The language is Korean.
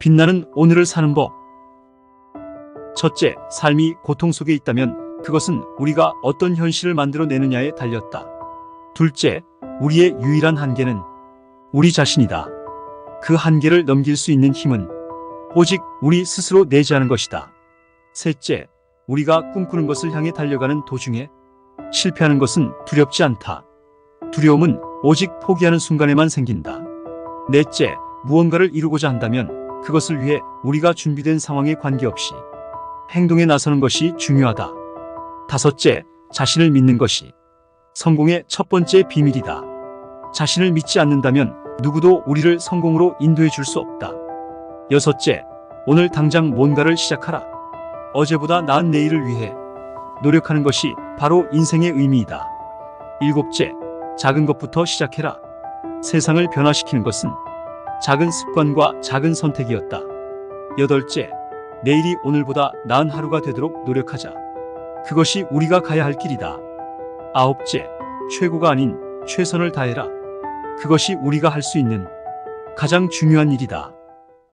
빛나는 오늘을 사는 법. 첫째, 삶이 고통 속에 있다면 그것은 우리가 어떤 현실을 만들어내느냐에 달렸다. 둘째, 우리의 유일한 한계는 우리 자신이다. 그 한계를 넘길 수 있는 힘은 오직 우리 스스로 내재하는 것이다. 셋째, 우리가 꿈꾸는 것을 향해 달려가는 도중에 실패하는 것은 두렵지 않다. 두려움은 오직 포기하는 순간에만 생긴다. 넷째, 무언가를 이루고자 한다면 그것을 위해 우리가 준비된 상황에 관계없이 행동에 나서는 것이 중요하다. 다섯째, 자신을 믿는 것이 성공의 첫 번째 비밀이다. 자신을 믿지 않는다면 누구도 우리를 성공으로 인도해 줄 수 없다. 여섯째, 오늘 당장 뭔가를 시작하라. 어제보다 나은 내일을 위해 노력하는 것이 바로 인생의 의미이다. 일곱째, 작은 것부터 시작해라. 세상을 변화시키는 것은 작은 습관과 작은 선택이었다. 여덟째, 내일이 오늘보다 나은 하루가 되도록 노력하자. 그것이 우리가 가야 할 길이다. 아홉째, 최고가 아닌 최선을 다해라. 그것이 우리가 할 수 있는 가장 중요한 일이다.